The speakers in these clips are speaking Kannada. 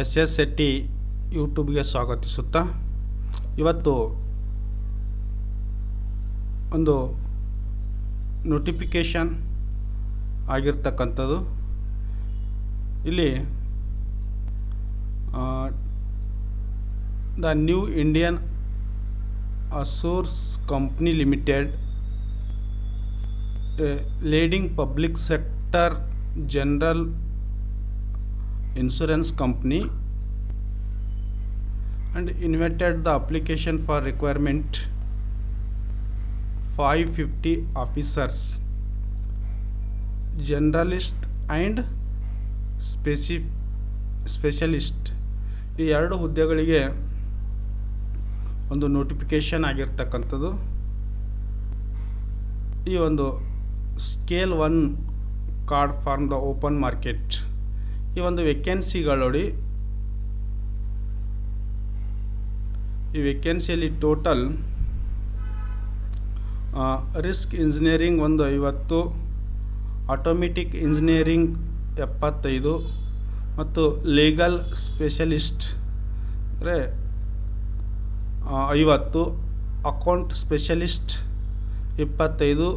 ಎಸ್ ಎಸ್ ಶೆಟ್ಟಿ ಯೂಟ್ಯೂಬ್ಗೆ ಸ್ವಾಗತಿಸುತ್ತಾ ಇವತ್ತು ಒಂದು ನೋಟಿಫಿಕೇಷನ್ ಆಗಿರ್ತಕ್ಕಂಥದ್ದು. ಇಲ್ಲಿ the new Indian assurance company limited leading public sector general insurance company and invited the application for requirement 550 officers generalist and ಸ್ಪೆಸಿ ಸ್ಪೆಷಲಿಸ್ಟ್ ಈ ಎರಡು ಹುದ್ದೆಗಳಿಗೆ ಒಂದು ನೋಟಿಫಿಕೇಷನ್ ಆಗಿರ್ತಕ್ಕಂಥದ್ದು ಈ ಒಂದು scale one card form the open market ಈ ಒಂದು ವೇಕೆನ್ಸಿಗಳು ನೋಡಿ. ಈ ವೆಕೆನ್ಸಿಯಲ್ಲಿ ಟೋಟಲ್ ರಿಸ್ಕ್ ಇಂಜಿನಿಯರಿಂಗ್ ಒಂದು ಐವತ್ತು ಆಟೋಮೆಟಿಕ್ ಇಂಜಿನಿಯರಿಂಗ್ ಎಪ್ಪತ್ತೈದು ಮತ್ತು ಲೀಗಲ್ ಸ್ಪೆಷಲಿಸ್ಟ್ ಅಂದರೆ ಐವತ್ತು ಅಕೌಂಟ್ ಸ್ಪೆಷಲಿಸ್ಟ್ ಇಪ್ಪತ್ತೈದು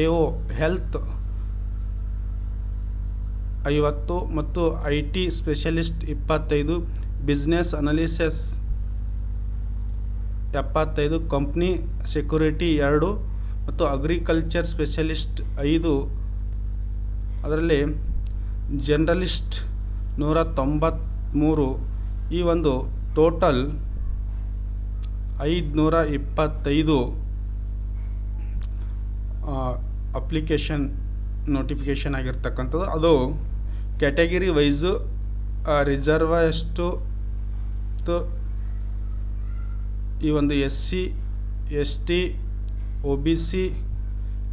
ಎ ಓ ಹೆಲ್ತ್ ಐವತ್ತು ಮತ್ತು ಐ ಟಿ ಸ್ಪೆಷಲಿಸ್ಟ್ ಇಪ್ಪತ್ತೈದು, ಬಿಸ್ನೆಸ್ ಅನಾಲಿಸಿಸ್ ಎಪ್ಪತ್ತೈದು, ಕಂಪ್ನಿ ಸೆಕ್ಯೂರಿಟಿ ಎರಡು ಮತ್ತು ಅಗ್ರಿಕಲ್ಚರ್ ಸ್ಪೆಷಲಿಸ್ಟ್ ಐದು. ಅದರಲ್ಲಿ ಜರ್ನಲಿಸ್ಟ್ ನೂರ ತೊಂಬತ್ತ್ಮೂರು ಈ ಒಂದು ಟೋಟಲ್ ಐದುನೂರ ಇಪ್ಪತ್ತೈದು ಅಪ್ಲಿಕೇಶನ್ ನೋಟಿಫಿಕೇಷನ್ ಆಗಿರ್ತಕ್ಕಂಥದ್ದು. ಅದು ಕ್ಯಾಟಗಿರಿ ವೈಸು ರಿಸರ್ವ ಎಷ್ಟು ಈ ಒಂದು S C, S T O B C,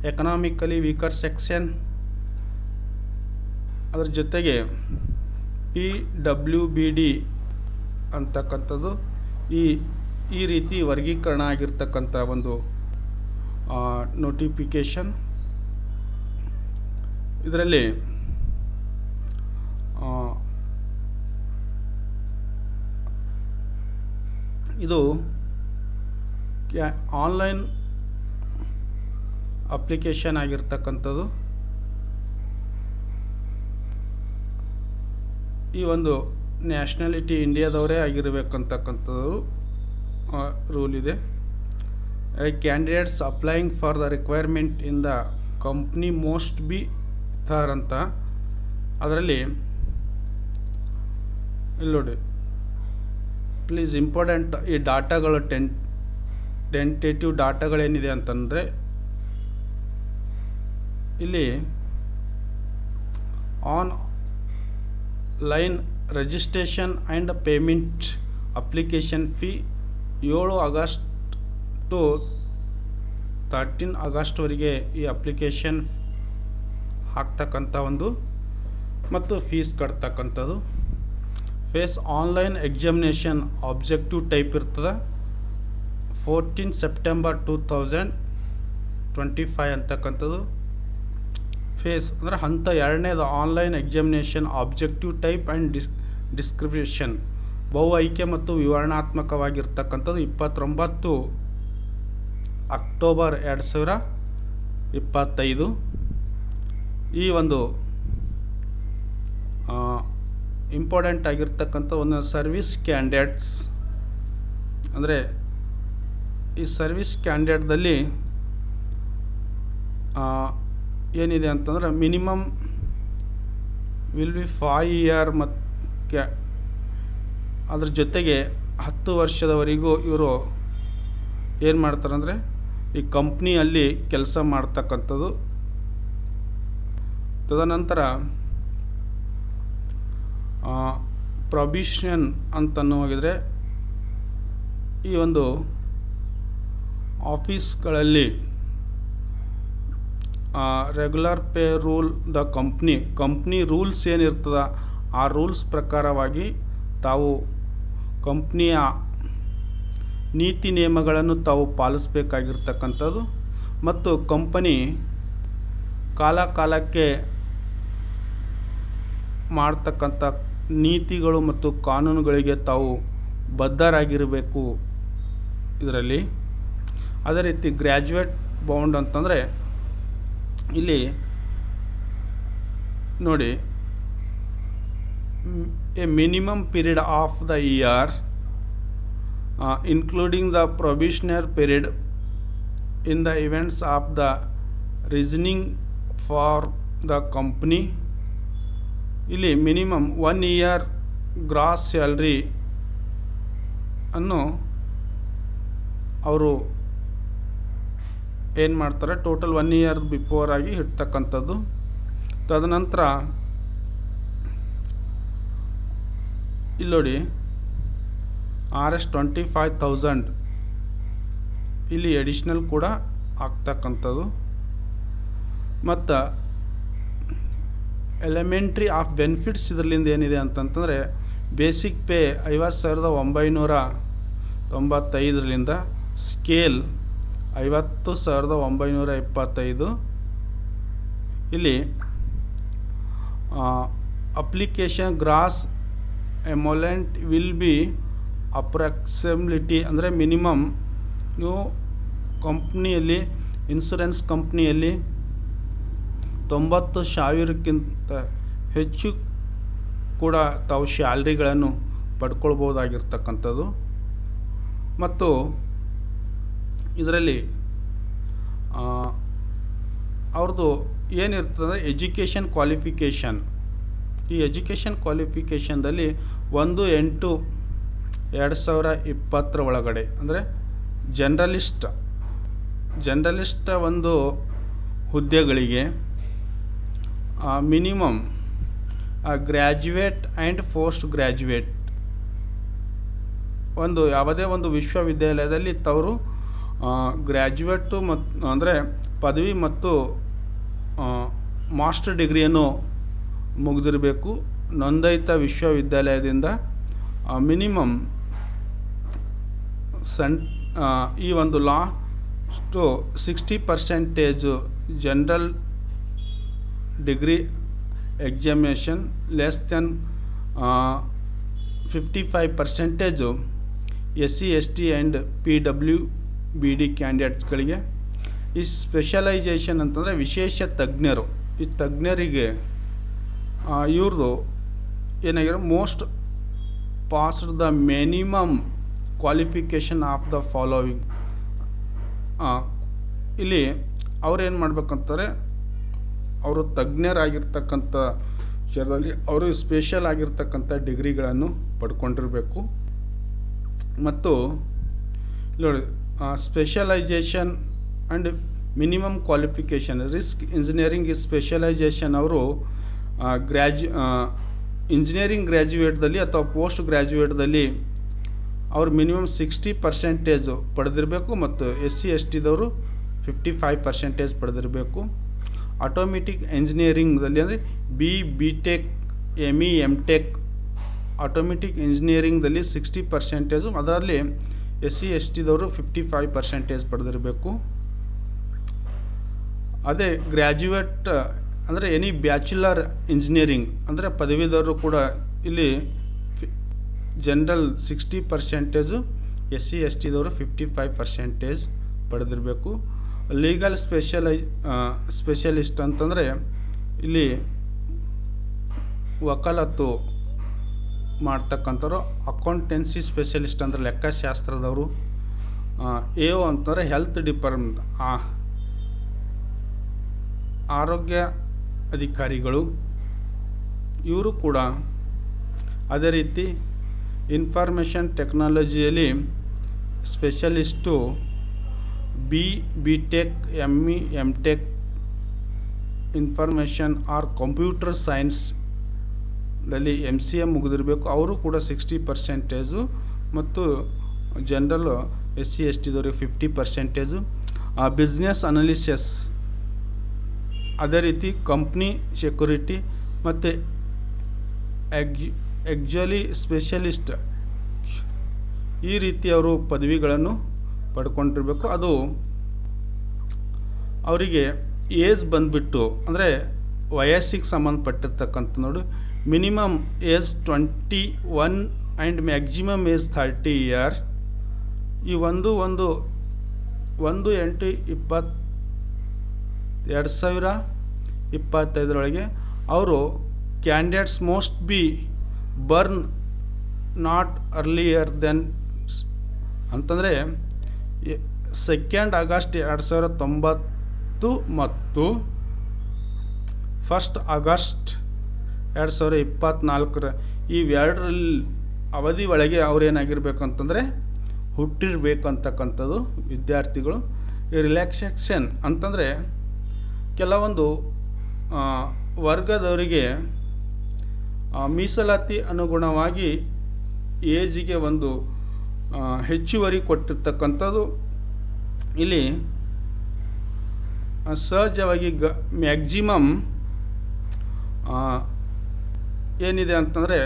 economically weaker section, ಅದರ ಜೊತೆಗೆ ಪಿ ಡಬ್ಲ್ಯೂ ಬಿ ಡಿ ಅಂತಕ್ಕಂಥದ್ದು ಈ ಈ ರೀತಿ ವರ್ಗೀಕರಣ ಆಗಿರ್ತಕ್ಕಂಥ ಒಂದು ನೋಟಿಫಿಕೇಷನ್ ಇದರಲ್ಲಿ ಇದು ಆನ್ಲೈನ್ ಅಪ್ಲಿಕೇಶನ್ ಆಗಿರ್ತಕ್ಕಂಥದ್ದು. ಈ ಒಂದು ನ್ಯಾಷನಾಲಿಟಿ ಇಂಡಿಯಾದವರೇ ಆಗಿರಬೇಕಂತಕ್ಕಂಥದ್ದು ರೂಲ್ ಇದೆ. Candidates applying for the requirement in the company must be there ಅಂತ. ಅದರಲ್ಲಿ, ಇಲ್ಲಿ ನೋಡಿ. ಪ್ಲೀಸ್ ಇಂಪಾರ್ಟೆಂಟ್ ಈ ಡಾಟಾಗಳು ಟೆನ್, ಟೆಂಟೇಟಿವ್ ಡಾಟಾಗಳೇನಿದೆ ಅಂತಂದರೆ ಇಲ್ಲಿ online registration and payment application fee ಏಳು ಆಗಸ್ಟ್ ಟು ತರ್ಟೀನ್ ಆಗಸ್ಟ್ವರೆಗೆ ಈ ಅಪ್ಲಿಕೇಶನ್ ಹಾಕ್ತಕ್ಕಂಥ ಒಂದು ಮತ್ತು fees ಕಟ್ತಕ್ಕಂಥದ್ದು. Phase online examination objective type ಇರ್ತದೆ. Fourteen September two thousand twenty five ಅಂತಕ್ಕಂಥದ್ದು. ಫೇಸ್ ಅಂದರೆ ಹಂತ ಎರಡನೇದು online examination objective type and dish, description. ಬಹು ಆಯ್ಕೆ ಮತ್ತು ವಿವರಣಾತ್ಮಕವಾಗಿರ್ತಕ್ಕಂಥದ್ದು ಇಪ್ಪತ್ತೊಂಬತ್ತು ಅಕ್ಟೋಬರ್ ಎರಡು ಸಾವಿರ ಇಪ್ಪತ್ತೈದು. ಈ ಒಂದು ಇಂಪಾರ್ಟೆಂಟ್ ಆಗಿರ್ತಕ್ಕಂಥ ಒಂದು ಸರ್ವಿಸ್ ಕ್ಯಾಂಡಿಡೇಟ್ಸ್ ಅಂದರೆ ಈ ಸರ್ವಿಸ್ ಕ್ಯಾಂಡಿಡೇಟ್ದಲ್ಲಿ ಏನಿದೆ ಅಂತಂದ್ರೆ minimum will be five year ಮತ್ತು ಕ್ಯಾ ಅದ್ರ ಜೊತೆಗೆ ಹತ್ತು ವರ್ಷದವರೆಗೂ ಇವರು ಏನು ಮಾಡ್ತಾರೆ ಅಂದರೆ ಈ ಕಂಪ್ನಿಯಲ್ಲಿ ಕೆಲಸ ಮಾಡ್ತಕ್ಕಂಥದ್ದು. ತದನಂತರ ಪ್ರೊಬಿಷನ್ ಅಂತನೂ ಹೋಗಿದರೆ ಈ ಒಂದು ಆಫೀಸ್ಗಳಲ್ಲಿ regular pay rule the company company rules ಏನಿರ್ತದ, ಆ ರೂಲ್ಸ್ ಪ್ರಕಾರವಾಗಿ ತಾವು ಕಂಪ್ನಿಯ ನೀತಿ ನಿಯಮಗಳನ್ನು ತಾವು ಪಾಲಿಸಬೇಕಾಗಿರ್ತಕ್ಕಂಥದ್ದು ಮತ್ತು ಕಂಪನಿ ಕಾಲ ಕಾಲಕ್ಕೆ ಮಾಡ್ತಕ್ಕಂಥ ನೀತಿಗಳು ಮತ್ತು ಕಾನೂನುಗಳಿಗೆ ತಾವು ಬದ್ಧರಾಗಿರಬೇಕು ಇದರಲ್ಲಿ. ಅದೇ ರೀತಿ ಗ್ರ್ಯಾಜುಯೇಟ್ ಬೌಂಡ್ ಅಂತಂದರೆ ಇಲ್ಲಿ ನೋಡಿ a minimum period of the year including the provisional period in the events of the reasoning for the company ಇಲ್ಲಿ minimum one year gross salary ಅನ್ನು ಅವರು ಏನು ಮಾಡ್ತಾರೆ? ಟೋಟಲ್ ಒನ್ ಇಯರ್ ಬಿಫೋರ್ ಆಗಿ ಇಡ್ತಕ್ಕಂಥದ್ದು. ತದನಂತರ ಇಲ್ಲಿ ನೋಡಿ R S twenty five thousand ಇಲ್ಲಿ ಎಡಿಷ್ನಲ್ ಕೂಡ ಆಗ್ತಕ್ಕಂಥದ್ದು. ಮತ್ತು ಎಲಿಮೆಂಟ್ರಿ ಆಫ್ ಬೆನಿಫಿಟ್ಸ್ ಇದರಲ್ಲಿಂದ ಏನಿದೆ ಅಂತಂತಂದರೆ ಬೇಸಿಕ್ ಪೇ ಐವತ್ತು ಸಾವಿರದ ಒಂಬೈನೂರ ತೊಂಬತ್ತೈದರಿಂದ ಸ್ಕೇಲ್ ಐವತ್ತು ಸಾವಿರದ ಒಂಬೈನೂರ ಇಪ್ಪತ್ತೈದು. ಇಲ್ಲಿ application gross emolument will be approximately ಅಂದರೆ ಮಿನಿಮಮ್ ನೀವು ಕಂಪ್ನಿಯಲ್ಲಿ ಇನ್ಸೂರೆನ್ಸ್ ಕಂಪ್ನಿಯಲ್ಲಿ ತೊಂಬತ್ತು ಸಾವಿರಕ್ಕಿಂತ ಹೆಚ್ಚು ಕೂಡ ತಾವು ಸ್ಯಾಲ್ರಿಗಳನ್ನು ಪಡ್ಕೊಳ್ಬೋದಾಗಿರ್ತಕ್ಕಂಥದ್ದು. ಮತ್ತು ಇದರಲ್ಲಿ ಅವ್ರದ್ದು ಏನಿರ್ತದೆ, ಎಜುಕೇಷನ್ ಕ್ವಾಲಿಫಿಕೇಷನ್. ಈ ಎಜುಕೇಷನ್ ಕ್ವಾಲಿಫಿಕೇಷನ್ದಲ್ಲಿ ಒಂದು ಎಂಟು ಎರಡು ಸಾವಿರ ಇಪ್ಪತ್ತರ ಒಳಗಡೆ, ಅಂದರೆ ಜರ್ನಲಿಸ್ಟ್, ಜರ್ನಲಿಸ್ಟ ಒಂದು ಹುದ್ದೆಗಳಿಗೆ minimum graduate and post graduate ಒಂದು, ಯಾವುದೇ ಒಂದು ವಿಶ್ವವಿದ್ಯಾಲಯದಲ್ಲಿ ತವರು ಗ್ರ್ಯಾಜುಯೇಟು ಮತ್ತು ಅಂದರೆ ಪದವಿ ಮತ್ತು ಮಾಸ್ಟರ್ ಡಿಗ್ರಿಯನ್ನು ಮುಗಿದಿರಬೇಕು. ನೋಂದಾಯಿತ ವಿಶ್ವವಿದ್ಯಾಲಯದಿಂದ ಮಿನಿಮಮ್ ಸನ್ ಈ ಒಂದು last sixty percentage general degree examination less than fifty five percentage S C S T and P W B D ಕ್ಯಾಂಡಿಡೇಟ್ಸ್ಗಳಿಗೆ ಈ ಸ್ಪೆಷಲೈಸೇಷನ್ ಅಂತಂದರೆ ವಿಶೇಷ ತಜ್ಞರು. ಈ ತಜ್ಞರಿಗೆ ಇವ್ರದ್ದು ಏನಾಗಿರೋ must passed the minimum qualification of the following ಇಲ್ಲಿ ಅವ್ರೇನು ಮಾಡ್ಬೇಕಂತಾರೆ ಅವರು ತಜ್ಞರಾಗಿರ್ತಕ್ಕಂಥ ವಿಚಾರದಲ್ಲಿ ಅವರು ಸ್ಪೆಷಲ್ ಆಗಿರ್ತಕ್ಕಂಥ ಡಿಗ್ರಿಗಳನ್ನು ಪಡ್ಕೊಂಡಿರಬೇಕು. ಮತ್ತು ನೋಡಿ specialisation and minimum qualification risk engineering specialisation ಅವರು ಗ್ರ್ಯಾಜು ಇಂಜಿನಿಯರಿಂಗ್ ಗ್ರ್ಯಾಜುಯೇಟ್ದಲ್ಲಿ ಅಥವಾ ಪೋಸ್ಟ್ ಗ್ರ್ಯಾಜುಯೇಟ್ದಲ್ಲಿ ಅವ್ರು ಮಿನಿಮಮ್ ಸಿಕ್ಸ್ಟಿ ಪರ್ಸೆಂಟೇಜು ಪಡೆದಿರಬೇಕು ಮತ್ತು ಎಸ್ ಸಿ ಎಸ್ ಟಿದವರು ಫಿಫ್ಟಿ ಫೈವ್ ಪರ್ಸೆಂಟೇಜ್ ಪಡೆದಿರಬೇಕು. ಆಟೋಮೆಟಿಕ್ ಇಂಜಿನಿಯರಿಂಗ್ದಲ್ಲಿ ಅಂದರೆ B B tech M E M tech automatic ಇಂಜಿನಿಯರಿಂಗ್ದಲ್ಲಿ sixty percentage ಅದರಲ್ಲಿ ಎಸ್ ಸಿ ಎಸ್ ಟಿದವರು ಫಿಫ್ಟಿ ಫೈವ್ ಪರ್ಸೆಂಟೇಜ್ ಪಡೆದಿರಬೇಕು. ಅದೇ ಗ್ರ್ಯಾಜುಯೇಟ್ ಅಂದರೆ ಎನಿ ಬ್ಯಾಚುಲರ್ ಇಂಜಿನಿಯರಿಂಗ್ ಅಂದರೆ ಪದವೀಧರರು ಕೂಡ ಇಲ್ಲಿ general sixty percentage S C S ಟಿದವರು fifty five percentage ಪಡೆದಿರಬೇಕು. ಲೀಗಲ್ ಸ್ಪೆಷಲೈ ಸ್ಪೆಷಲಿಸ್ಟ್ ಅಂತಂದರೆ ಇಲ್ಲಿ ವಕಾಲತ್ತು ಮಾಡ್ತಕ್ಕಂಥವ್ರು, ಅಕೌಂಟೆನ್ಸಿ ಸ್ಪೆಷಲಿಸ್ಟ್ ಅಂದರೆ ಲೆಕ್ಕಶಾಸ್ತ್ರದವರು ಎ ಓ ಅಂತಂದರೆ ಹೆಲ್ತ್ ಡಿಪಾರ್ಟ್ಮೆಂಟ್ ಆರೋಗ್ಯ ಅಧಿಕಾರಿಗಳು. ಇವರು ಕೂಡ ಅದೇ ರೀತಿ information ಟೆಕ್ನಾಲಜಿಯಲ್ಲಿ specialist B B tech M E M tech information or computer ಸೈನ್ಸ್ದಲ್ಲಿ M C M ಮುಗಿದಿರಬೇಕು. ಅವರು ಕೂಡ ಸಿಕ್ಸ್ಟಿ ಪರ್ಸೆಂಟೇಜು ಮತ್ತು ಜನರಲ್ಲು ಎಸ್ ಸಿ ಎಸ್ ಟಿದವ್ರಿಗೆ ಫಿಫ್ಟಿ ಪರ್ಸೆಂಟೇಜು ಬಿಸ್ನೆಸ್ ಅನಾಲಿಸಿಸ್ ಅದೇ ರೀತಿ ಕಂಪ್ನಿ ಸೆಕ್ಯೂರಿಟಿ ಮತ್ತು ಎಕ್ಜ್ ಎಕ್ಜುಲಿ ಸ್ಪೆಷಲಿಸ್ಟ್ ಈ ರೀತಿ ಅವರು ಪದವಿಗಳನ್ನು ಪಡ್ಕೊಂಡಿರಬೇಕು. ಅದು ಅವರಿಗೆ ಏಜ್ ಬಂದುಬಿಟ್ಟು, ಅಂದರೆ ವಯಸ್ಸಿಗೆ ಸಂಬಂಧಪಟ್ಟಿರ್ತಕ್ಕಂಥ ನೋಡಿ, minimum age twenty one and maximum age thirty year. ಈ ಒಂದು ಒಂದು ಒಂದು ಎಂಟು ಇಪ್ಪತ್ತು ಎರಡು ಸಾವಿರ ಇಪ್ಪತ್ತೈದರೊಳಗೆ ಅವರು candidates must be born not earlier than ಅಂತಂದರೆ ಸೆಕೆಂಡ್ ಆಗಸ್ಟ್ ಎರಡು ಸಾವಿರದ ತೊಂಬತ್ತು ಮತ್ತು ಫಸ್ಟ್ ಆಗಸ್ಟ್ ಎರಡು ಸಾವಿರ ಇಪ್ಪತ್ತ್ನಾಲ್ಕರ ಇವೆರಡರಲ್ಲಿ ಅವಧಿ ಒಳಗೆ ಅವ್ರೇನಾಗಿರ್ಬೇಕು ಅಂತಂದರೆ ಹುಟ್ಟಿರಬೇಕು ಅಂತಕ್ಕಂಥದ್ದು ವಿದ್ಯಾರ್ಥಿಗಳು. ಈ ರಿಲ್ಯಾಕ್ಸೇಷನ್ ಅಂತಂದರೆ ಕೆಲವೊಂದು ವರ್ಗದವರಿಗೆ ಮೀಸಲಾತಿ ಅನುಗುಣವಾಗಿ ಏಜಿಗೆ ಒಂದು ಹೆಚ್ಚುವರಿ ಕೊಟ್ಟಿರ್ತಕ್ಕಂಥದ್ದು ಇಲ್ಲಿ ಸಹಜವಾಗಿ ಗ ಮ್ಯಾಕ್ಸಿಮಮ್ ಏನಿದೆ ಅಂತಂದರೆ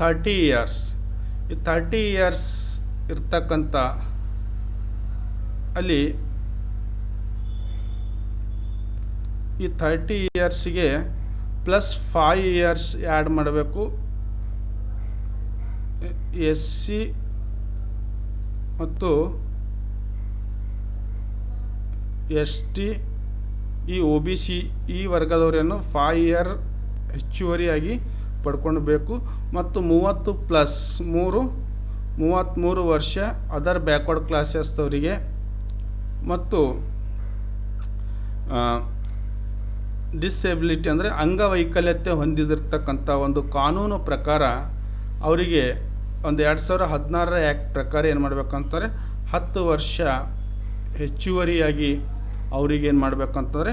ಥರ್ಟಿ ಇಯರ್ಸ್ ಈ ಥರ್ಟಿ ಇಯರ್ಸ್ ಇರ್ತಕ್ಕಂಥ ಅಲ್ಲಿ ಈ ಥರ್ಟಿ ಇಯರ್ಸಿಗೆ ಪ್ಲಸ್ ಫೈವ್ ಇಯರ್ಸ್ ಆ್ಯಡ್ ಮಾಡಬೇಕು. ಎಸ್ ಸಿ ಮತ್ತು ಎಸ್ ಟಿ ಈ ಒ ಬಿ ಸಿ ಈ ವರ್ಗದವರನ್ನು ಫೈವ್ ಇಯರ್ ಹೆಚ್ಚುವರಿಯಾಗಿ ಪಡ್ಕೊಳ್ಬೇಕು. ಮತ್ತು ಮೂವತ್ತು ಪ್ಲಸ್ ಮೂರು, ಮೂವತ್ತ್ಮೂರು ವರ್ಷ ಅದರ್ ಬ್ಯಾಕ್ವರ್ಡ್ ಕ್ಲಾಸಸ್ದವರಿಗೆ ಮತ್ತು ಡಿಸೆಬಿಲಿಟಿ ಅಂದರೆ ಅಂಗವೈಕಲ್ಯತೆ ಹೊಂದಿದಿರ್ತಕ್ಕಂಥ ಒಂದು ಕಾನೂನು ಪ್ರಕಾರ ಅವರಿಗೆ ಒಂದು ಎರಡು ಸಾವಿರ ಹದಿನಾರರ ಆ್ಯಕ್ಟ್ ಪ್ರಕಾರ ಏನು ಮಾಡಬೇಕಂತಂದರೆ ಹತ್ತು ವರ್ಷ ಹೆಚ್ಚುವರಿಯಾಗಿ ಅವರಿಗೆ ಏನು ಮಾಡಬೇಕಂತಂದರೆ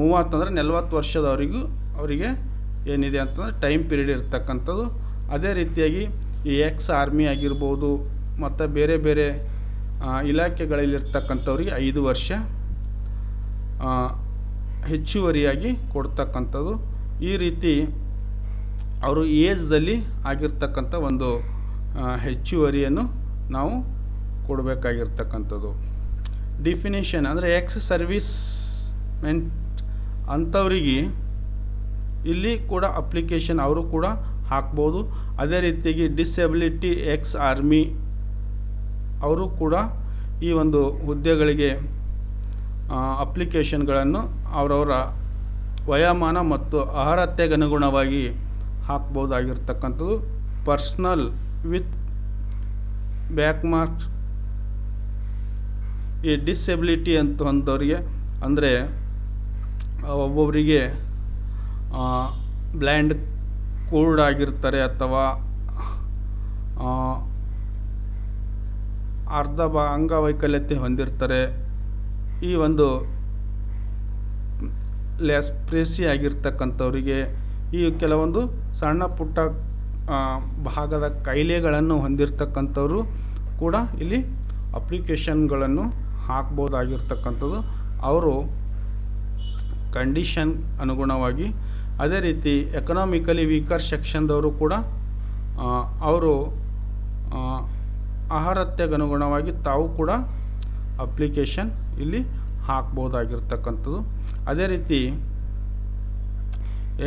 ಮೂವತ್ತಂದರೆ ನಲ್ವತ್ತು ವರ್ಷದವರಿಗೂ ಅವರಿಗೆ ಏನಿದೆ ಅಂತಂದರೆ ಟೈಮ್ ಪೀರಿಯಡ್ ಇರ್ತಕ್ಕಂಥದ್ದು. ಅದೇ ರೀತಿಯಾಗಿ ಈ ಎಕ್ಸ್ ಆರ್ಮಿ ಆಗಿರ್ಬೋದು, ಮತ್ತು ಬೇರೆ ಬೇರೆ ಇಲಾಖೆಗಳಲ್ಲಿರ್ತಕ್ಕಂಥವ್ರಿಗೆ ಐದು ವರ್ಷ ಹೆಚ್ಚುವರಿಯಾಗಿ ಕೊಡ್ತಕ್ಕಂಥದ್ದು. ಈ ರೀತಿ ಅವರು ಏಜ್ದಲ್ಲಿ ಆಗಿರ್ತಕ್ಕಂಥ ಒಂದು ಹೆಚ್ಚುವರಿಯನ್ನು ನಾವು ಕೊಡಬೇಕಾಗಿರ್ತಕ್ಕಂಥದ್ದು. ಡಿಫಿನೇಷನ್ ಅಂದರೆ ಎಕ್ಸ್ ಸರ್ವಿಸ್ ಮೆಂಟ್ ಅಂಥವ್ರಿಗೆ ಇಲ್ಲಿ ಕೂಡ ಅಪ್ಲಿಕೇಶನ್ ಅವರು ಕೂಡ ಹಾಕ್ಬೋದು. ಅದೇ ರೀತಿಯಾಗಿ ಡಿಸೆಬಿಲಿಟಿ ಎಕ್ಸ್ ಆರ್ಮಿ ಅವರು ಕೂಡ ಈ ಒಂದು ಹುದ್ದೆಗಳಿಗೆ ಅಪ್ಲಿಕೇಶನ್ಗಳನ್ನು ಅವರವರ ವಯೋಮಾನ ಮತ್ತು ಅರ್ಹತೆಗೆ ಅನುಗುಣವಾಗಿ ಹಾಕ್ಬೋದಾಗಿರ್ತಕ್ಕಂಥದ್ದು ಪರ್ಸ್ನಲ್ ವಿತ್ ಬ್ಯಾಕ್ ಮಾರ್ಕ್ಸ್ ಈ ಡಿಸೆಬಿಲಿಟಿ ಅಂತ ಅಂಥವ್ರಿಗೆ ಅಂದರೆ ಒಬ್ಬೊಬ್ಬರಿಗೆ ಬ್ಲ್ಯಾಂಡ್ ಕೋಲ್ಡ್ ಆಗಿರ್ತಾರೆ ಅಥವಾ ಅರ್ಧ ಬಾ, ಅಂಗವೈಕಲ್ಯತೆ ಹೊಂದಿರ್ತಾರೆ. ಈ ಒಂದು ಲೆಸ್ಪ್ರೆಸಿ ಆಗಿರ್ತಕ್ಕಂಥವರಿಗೆ ಈ ಕೆಲವೊಂದು ಸಣ್ಣ ಪುಟ್ಟ ಭಾಗದ ಕಾಯಿಲೆಗಳನ್ನು ಹೊಂದಿರತಕ್ಕಂಥವರು ಕೂಡ ಇಲ್ಲಿ ಅಪ್ಲಿಕೇಶನ್ಗಳನ್ನು ಹಾಕ್ಬೋದಾಗಿರ್ತಕ್ಕಂಥದ್ದು. ಅವರು ಕಂಡೀಷನ್ ಅನುಗುಣವಾಗಿ ಅದೇ ರೀತಿ ಎಕನಾಮಿಕಲಿ ವೀಕರ್ ಸೆಕ್ಷನ್ದವರು ಕೂಡ ಅವರು ಆಹಾರತ್ಯಗನುಗುಣವಾಗಿ ತಾವು ಕೂಡ ಅಪ್ಲಿಕೇಶನ್ ಇಲ್ಲಿ ಹಾಕ್ಬೋದಾಗಿರ್ತಕ್ಕಂಥದ್ದು. ಅದೇ ರೀತಿ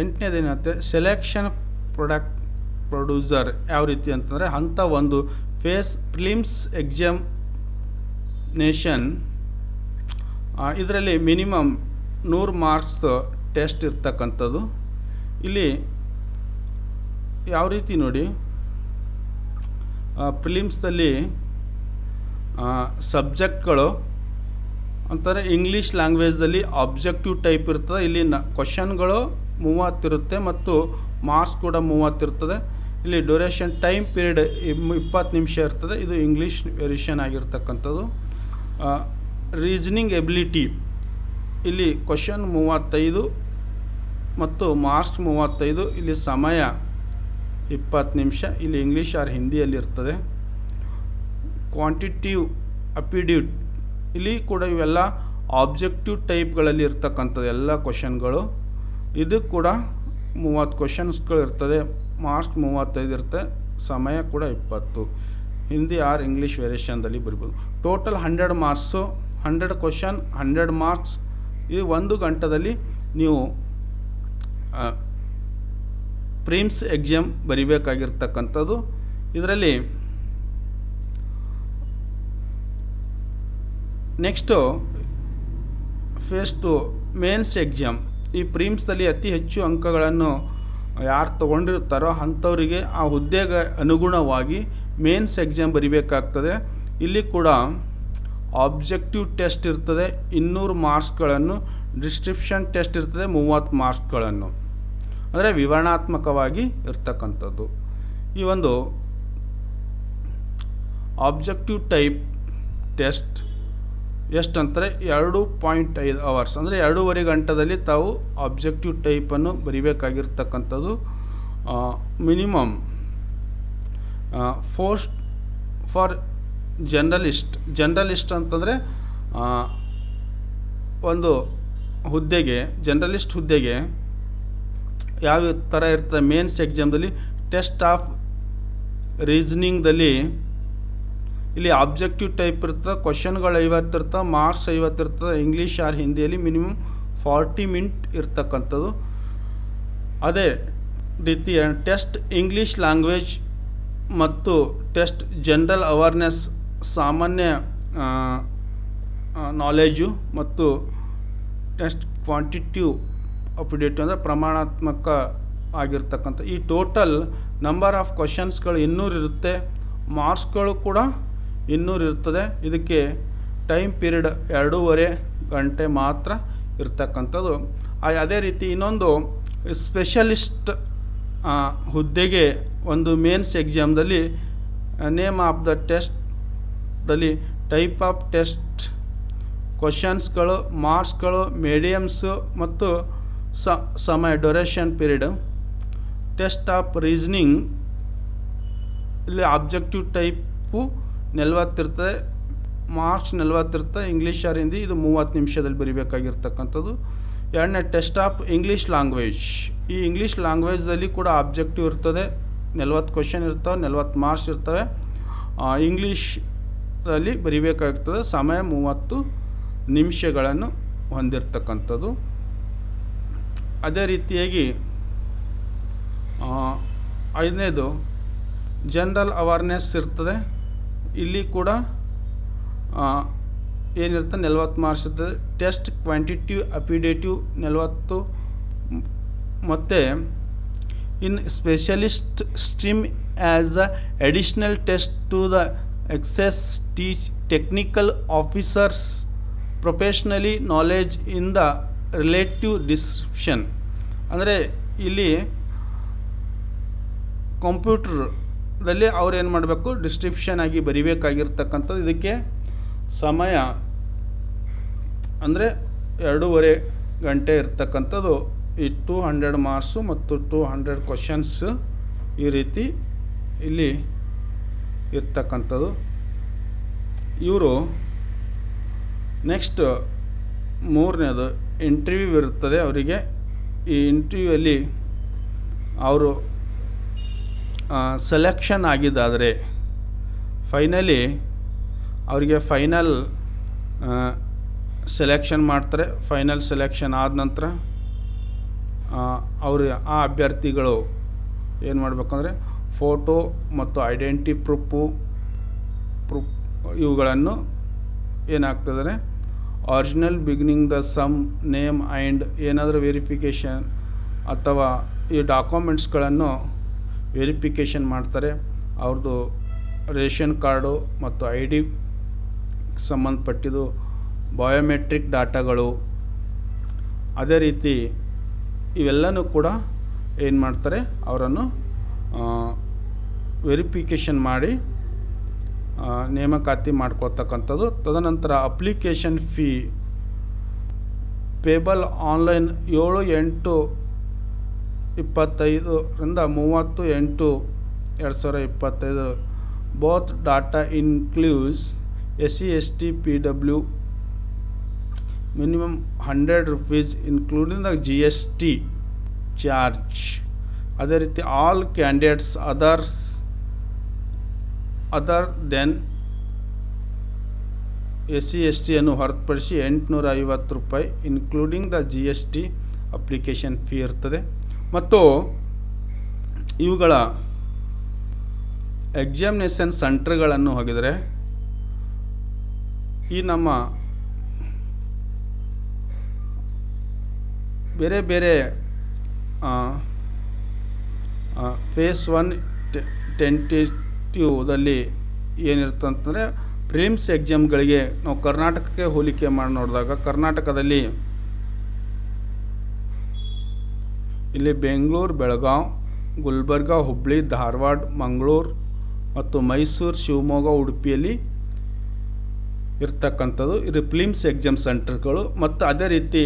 ಎಂಟನೇದೇನಂತೆ ಸೆಲೆಕ್ಷನ್ ಪ್ರೊಡಕ್ಟ್ ಪ್ರೊಡ್ಯೂಸರ್ ಯಾವ ರೀತಿ ಅಂತಂದರೆ ಅಂಥ ಒಂದು ಫೇಸ್ ಪ್ರಿಲಿಮ್ಸ್ ಎಕ್ಸಾಮ್ನೇಷನ್ ಇದರಲ್ಲಿ ಮಿನಿಮಮ್ ನೂರು ಮಾರ್ಕ್ಸ್ ಟೆಸ್ಟ್ ಇರ್ತಕ್ಕಂಥದ್ದು. ಇಲ್ಲಿ ಯಾವ ರೀತಿ ನೋಡಿ ಫಿಲಿಮ್ಸಲ್ಲಿ ಸಬ್ಜೆಕ್ಟ್ಗಳು ಅಂತಾರೆ ಇಂಗ್ಲೀಷ್ ಲ್ಯಾಂಗ್ವೇಜಲ್ಲಿ ಆಬ್ಜೆಕ್ಟಿವ್ ಟೈಪ್ ಇರ್ತದೆ. ಇಲ್ಲಿ ನ ಕ್ವಶನ್ಗಳು ಮೂವತ್ತಿರುತ್ತೆ ಮತ್ತು ಮಾರ್ಕ್ಸ್ ಕೂಡ ಮೂವತ್ತಿರ್ತದೆ. ಇಲ್ಲಿ ಡ್ಯೂರೇಷನ್ ಟೈಮ್ ಪೀರಿಯಡ್ ಇಪ್ಪತ್ತು ನಿಮಿಷ ಇರ್ತದೆ. ಇದು ಇಂಗ್ಲೀಷ್ ವೆರಿಷನ್ ಆಗಿರ್ತಕ್ಕಂಥದ್ದು. Reasoning ability. ಇಲ್ಲಿ ಕ್ವಶನ್ ಮೂವತ್ತೈದು ಮತ್ತು ಮಾರ್ಕ್ಸ್ ಮೂವತ್ತೈದು. ಇಲ್ಲಿ ಸಮಯ ಇಪ್ಪತ್ತು ನಿಮಿಷ. ಇಲ್ಲಿ ಇಂಗ್ಲೀಷ್ ಆರ್ ಹಿಂದಿಯಲ್ಲಿ ಇರ್ತದೆ. ಕ್ವಾಂಟಿಟಿವ್ ಅಪಿಡ್ಯೂಟ್ ಇಲ್ಲಿ ಕೂಡ ಇವೆಲ್ಲ ಆಬ್ಜೆಕ್ಟಿವ್ ಟೈಪ್ಗಳಲ್ಲಿ ಇರ್ತಕ್ಕಂಥದ್ದು ಎಲ್ಲ ಕ್ವಶನ್ಗಳು. ಇದು ಕೂಡ ಮೂವತ್ತು ಕ್ವಶನ್ಸ್ಗಳು ಇರ್ತದೆ. ಮಾರ್ಕ್ಸ್ ಮೂವತ್ತೈದು ಇರುತ್ತೆ. ಸಮಯ ಕೂಡ ಇಪ್ಪತ್ತು. ಹಿಂದಿ ಆರ್ ಇಂಗ್ಲೀಷ್ ವೇರಿಯೇಷನ್ದಲ್ಲಿ ಬರ್ಬೋದು. Total hundred marks hundred question hundred marks ಈ ಒಂದು ಗಂಟದಲ್ಲಿ ನೀವು ಪ್ರಿಮ್ಸ್ ಎಕ್ಸಾಮ್ ಬರಿಬೇಕಾಗಿರ್ತಕ್ಕಂಥದ್ದು. ಇದರಲ್ಲಿ next phase two mains exam ಈ ಪ್ರೀಮ್ಸ್ನಲ್ಲಿ ಅತಿ ಹೆಚ್ಚು ಅಂಕಗಳನ್ನು ಯಾರು ತಗೊಂಡಿರ್ತಾರೋ ಅಂಥವರಿಗೆ ಆ ಹುದ್ದೆಗೆ ಅನುಗುಣವಾಗಿ ಮೇನ್ಸ್ ಎಕ್ಸಾಮ್ ಬರಿಬೇಕಾಗ್ತದೆ. ಇಲ್ಲಿ ಕೂಡ ಆಬ್ಜೆಕ್ಟಿವ್ ಟೆಸ್ಟ್ ಇರ್ತದೆ, ಇನ್ನೂರು ಮಾರ್ಕ್ಸ್ಗಳನ್ನು, ಡಿಸ್ಕ್ರಿಪ್ಷನ್ ಟೆಸ್ಟ್ ಇರ್ತದೆ, ಮೂವತ್ತು ಮಾರ್ಕ್ಸ್ಗಳನ್ನು. ಅಂದರೆ ವಿವರಣಾತ್ಮಕವಾಗಿ ಇರ್ತಕ್ಕಂಥದ್ದು. ಈ ಒಂದು ಆಬ್ಜೆಕ್ಟಿವ್ ಟೈಪ್ ಟೆಸ್ಟ್ ಎಷ್ಟು ಅಂತಾರೆ ಎರಡು ಪಾಯಿಂಟ್ ಐದು ಅವರ್ಸ್ ಅಂದರೆ ಎರಡೂವರೆ ಗಂಟೆದಲ್ಲಿ ತಾವು ಆಬ್ಜೆಕ್ಟಿವ್ ಟೈಪನ್ನು ಬರಿಬೇಕಾಗಿರ್ತಕ್ಕಂಥದ್ದು minimum post for journalist journalist ಅಂತಂದರೆ ಒಂದು ಹುದ್ದೆಗೆ ಜರ್ನಲಿಸ್ಟ್ ಹುದ್ದೆಗೆ ಯಾವ ಥರ ಇರ್ತದೆ ಮೇನ್ಸ್ ಎಕ್ಸಾಮ್ದಲ್ಲಿ ಟೆಸ್ಟ್ ಆಫ್ ರೀಸನಿಂಗ್ದಲ್ಲಿ ಇಲ್ಲಿ ಆಬ್ಜೆಕ್ಟಿವ್ ಟೈಪ್ ಇರ್ತದೆ ಕ್ವಶನ್ಗಳು ಐವತ್ತು ಇರ್ತವೆ ಮಾರ್ಕ್ಸ್ ಐವತ್ತು ಇರ್ತದೆ ಇಂಗ್ಲೀಷ್ ಆರ್ ಹಿಂದಿಯಲ್ಲಿ ಮಿನಿಮಮ್ ಫಾರ್ಟಿ ಮಿನಿಟ್ ಇರ್ತಕ್ಕಂಥದ್ದು. ಅದೇ ರೀತಿ ಟೆಸ್ಟ್ ಇಂಗ್ಲೀಷ್ ಲ್ಯಾಂಗ್ವೇಜ್ ಮತ್ತು ಟೆಸ್ಟ್ ಜನರಲ್ ಅವೇರ್ನೆಸ್ ಸಾಮಾನ್ಯ ನಾಲೆಜು ಮತ್ತು ಟೆಸ್ಟ್ ಕ್ವಾಂಟಿಟಿವ್ ಅಪ್ಡೇಟ್ ಅಂದರೆ ಪ್ರಮಾಣಾತ್ಮಕ ಆಗಿರ್ತಕ್ಕಂಥ. ಈ ಟೋಟಲ್ ನಂಬರ್ ಆಫ್ ಕ್ವಶನ್ಸ್ಗಳು ಇನ್ನೂರು ಇರುತ್ತೆ ಮಾರ್ಕ್ಸ್ಗಳು ಕೂಡ ಇನ್ನೂರು ಇರ್ತದೆ. ಇದಕ್ಕೆ ಟೈಮ್ ಪೀರಿಯಡ್ ಎರಡೂವರೆ ಗಂಟೆ ಮಾತ್ರ ಇರ್ತಕ್ಕಂಥದ್ದು. ಅದೇ ರೀತಿ ಇನ್ನೊಂದು ಸ್ಪೆಷಲಿಸ್ಟ್ ಹುದ್ದೆಗೆ ಒಂದು ಮೇನ್ಸ್ ಎಕ್ಸಾಮ್ದಲ್ಲಿ ನೇಮ್ ಆಫ್ ದ ಟೆಸ್ಟ್ದಲ್ಲಿ ಟೈಪ್ ಆಫ್ ಟೆಸ್ಟ್ ಕ್ವಶನ್ಸ್ಗಳು ಮಾರ್ಕ್ಸ್ಗಳು ಮೀಡಿಯಮ್ಸು ಮತ್ತು ಸಮಯ duration period test of reasoning ಇಲ್ಲಿ ಆಬ್ಜೆಕ್ಟಿವ್ ಟೈಪು ನಲ್ವತ್ತಿರ್ತದೆ, ಮಾರ್ಚ್ ನಲ್ವತ್ತಿರ್ತದೆ, ಇಂಗ್ಲೀಷ್ ಆರ್ ಹಿಂದಿ, ಇದು ಮೂವತ್ತು ನಿಮಿಷದಲ್ಲಿ ಬರಿಬೇಕಾಗಿರ್ತಕ್ಕಂಥದ್ದು. ಎರಡನೇ ಟೆಸ್ಟ್ ಆಫ್ ಇಂಗ್ಲೀಷ್ ಲ್ಯಾಂಗ್ವೇಜ್. ಈ ಇಂಗ್ಲೀಷ್ ಲ್ಯಾಂಗ್ವೇಜಲ್ಲಿ ಕೂಡ ಆಬ್ಜೆಕ್ಟಿವ್ ಇರ್ತದೆ, ನಲ್ವತ್ತು ಕ್ವಶನ್ ಇರ್ತವೆ, ನಲ್ವತ್ತು ಮಾರ್ಕ್ಸ್ ಇರ್ತವೆ. ಇಂಗ್ಲೀಷಲ್ಲಿ ಬರಿಬೇಕಾಗ್ತದೆ ಸಮಯ ಮೂವತ್ತು ನಿಮಿಷಗಳನ್ನು ಹೊಂದಿರತಕ್ಕಂಥದ್ದು. ಅದೇ ರೀತಿಯಾಗಿ ಐದನೇದು, ಜನರಲ್ ಅವೇರ್ನೆಸ್ ಇರ್ತದೆ. ಇಲ್ಲಿ ಕೂಡ ಏನಿರುತ್ತೆ ನಲವತ್ತು ಮಾರ್ಕ್ಸದ ಟೆಸ್ಟ್ ಕ್ವಾಂಟಿಟಿವ್ ಅಪಿಡೇಟಿವ್ ನಲವತ್ತು. ಮತ್ತು, in specialist stream as a additional test to the access teach technical officers professionally knowledge in the relative description ಅಂದರೆ, ಇಲ್ಲಿ ಕಂಪ್ಯೂಟ್ರದಲ್ಲಿ ಅವ್ರು ಏನು ಮಾಡಬೇಕು? ಡಿಸ್ಕ್ರಿಪ್ಷನ್ ಆಗಿ ಬರಿಬೇಕಾಗಿರ್ತಕ್ಕಂಥದ್ದು. ಇದಕ್ಕೆ ಸಮಯ ಅಂದರೆ ಎರಡೂವರೆ ಗಂಟೆ ಇರ್ತಕ್ಕಂಥದ್ದು. ಈ ಟೂ ಹಂಡ್ರೆಡ್ ಮಾರ್ಕ್ಸು ಮತ್ತು ಟೂ ಹಂಡ್ರೆಡ್ ಕ್ವಶನ್ಸ್ ಈ ರೀತಿ ಇಲ್ಲಿ ಇರ್ತಕ್ಕಂಥದ್ದು. ಇವರು ನೆಕ್ಸ್ಟ್ ಮೂರನೇದು ಇಂಟರ್ವ್ಯೂ ಇರುತ್ತದೆ. ಅವರಿಗೆ ಈ ಇಂಟರ್ವ್ಯೂಯಲ್ಲಿ ಅವರು ಸೆಲೆಕ್ಷನ್ ಆಗಿದ್ದಾದರೆ ಫೈನಲಿ ಅವರಿಗೆ ಫೈನಲ್ ಸೆಲೆಕ್ಷನ್ ಮಾಡ್ತಾರೆ. ಫೈನಲ್ ಸೆಲೆಕ್ಷನ್ ಆದ ನಂತರ ಅವರು ಆ ಅಭ್ಯರ್ಥಿಗಳು ಏನು ಮಾಡಬೇಕಂದ್ರೆ ಫೋಟೋ ಮತ್ತು ಐಡೆಂಟಿ ಪ್ರೂಫು ಪ್ರೂಫ್ ಇವುಗಳನ್ನು ಏನಾಗ್ತದೆ original beginning the some name and ಏನಾದರೂ ವೆರಿಫಿಕೇಷನ್ ಅಥವಾ ಈ ಡಾಕ್ಯುಮೆಂಟ್ಸ್ಗಳನ್ನು ವೆರಿಫಿಕೇಷನ್ ಮಾಡ್ತಾರೆ. ಅವ್ರದ್ದು ರೇಷನ್ ಕಾರ್ಡು ಮತ್ತು ಐ ಡಿ ಸಂಬಂಧಪಟ್ಟಿದ್ದು ಬಯೋಮೆಟ್ರಿಕ್ ಡಾಟಾಗಳು. ಅದೇ ರೀತಿ ಇವೆಲ್ಲನೂ ಕೂಡ ಏನು ಮಾಡ್ತಾರೆ, ಅವರನ್ನು ವೆರಿಫಿಕೇಷನ್ ಮಾಡಿ ನೇಮಕಾತಿ ಮಾಡ್ಕೊಳ್ತಕ್ಕಂಥದ್ದು ತದನಂತರ ಅಪ್ಲಿಕೇಶನ್ ಫೀ. ಪೇಬಲ್ ಆನ್ಲೈನ್ ಏಳು ಎಂಟು ಇಪ್ಪತ್ತೈದರಿಂದ ಮೂವತ್ತು ಎಂಟು ಎರಡು ಸಾವಿರ ಇಪ್ಪತ್ತೈದು. Both data includes S C S T P W minimum hundred rupees including the G S T charge ಅದೇ ರೀತಿ all candidates others other than S C S ಟಿಯನ್ನು ಹೊರತುಪಡಿಸಿ ಎಂಟುನೂರ ಐವತ್ತು ರೂಪಾಯಿ including the G S T application fee ಇರ್ತದೆ. ಮತ್ತು ಇವುಗಳ ಎಕ್ಸಾಮಿನೇಷನ್ ಸೆಂಟ್ರ್ಗಳನ್ನು ಹೋಗಿದರೆ ಈ ನಮ್ಮ ಬೇರೆ ಬೇರೆ ಫೇಸ್ ಒನ್ ಟೆಂಟೇಟಿವ್ದಲ್ಲಿ ಏನಿರುತ್ತೆ ಅಂತಂದರೆ ಪ್ರಿಲಿಮ್ಸ್ ಎಕ್ಸಾಮ್ಗಳಿಗೆ ನಾವು ಕರ್ನಾಟಕಕ್ಕೆ ಹೋಲಿಕೆ ಮಾಡಿ ನೋಡಿದಾಗ ಕರ್ನಾಟಕದಲ್ಲಿ ಇಲ್ಲಿ ಬೆಂಗಳೂರು, ಬೆಳಗಾವ್, ಗುಲ್ಬರ್ಗ ಹುಬ್ಬಳ್ಳಿ ಧಾರವಾಡ, ಮಂಗಳೂರು ಮತ್ತು ಮೈಸೂರು, ಶಿವಮೊಗ್ಗ, ಉಡುಪಿಯಲ್ಲಿ ಇರ್ತಕ್ಕಂಥದ್ದು. ಇದು ಫಿಲಿಮ್ಸ್ ಎಕ್ಸಾಮ್ ಸೆಂಟರ್ಗಳು ಮತ್ತು ಅದೇ ರೀತಿ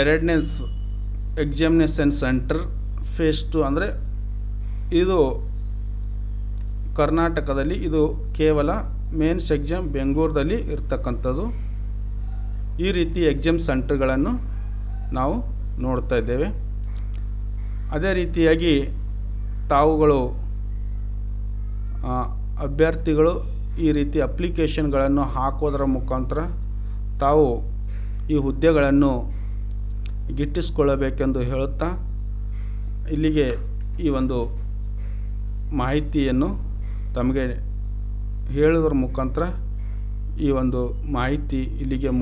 ಎರಡನೇ ಎಕ್ಸಾಮಿನೇಷನ್ ಸೆಂಟರ್ ಫೇಸ್ ಟು ಅಂದರೆ ಇದು ಕರ್ನಾಟಕದಲ್ಲಿ ಇದು ಕೇವಲ ಮೇನ್ಸ್ ಎಕ್ಸಾಮ್ ಬೆಂಗಳೂರಲ್ಲಿ ಇರ್ತಕ್ಕಂಥದ್ದು. ಈ ರೀತಿ ಎಕ್ಸಾಮ್ ಸೆಂಟರ್ಗಳನ್ನು ನಾವು ನೋಡ್ತಾ ಇದ್ದೇವೆ. ಅದೇ ರೀತಿಯಾಗಿ ತಾವುಗಳು ಅಭ್ಯರ್ಥಿಗಳು ಈ ರೀತಿ ಅಪ್ಲಿಕೇಶನ್ಗಳನ್ನು ಹಾಕೋದರ ಮುಖಾಂತರ ತಾವು ಈ ಹುದ್ದೆಗಳನ್ನು ಗಿಟ್ಟಿಸಿಕೊಳ್ಳಬೇಕೆಂದು ಹೇಳುತ್ತಾ ಇಲ್ಲಿಗೆ ಈ ಒಂದು ಮಾಹಿತಿಯನ್ನು ತಮಗೆ ಹೇಳೋದ್ರ ಮುಖಾಂತರ ಈ ಒಂದು ಮಾಹಿತಿ ಇಲ್ಲಿಗೆ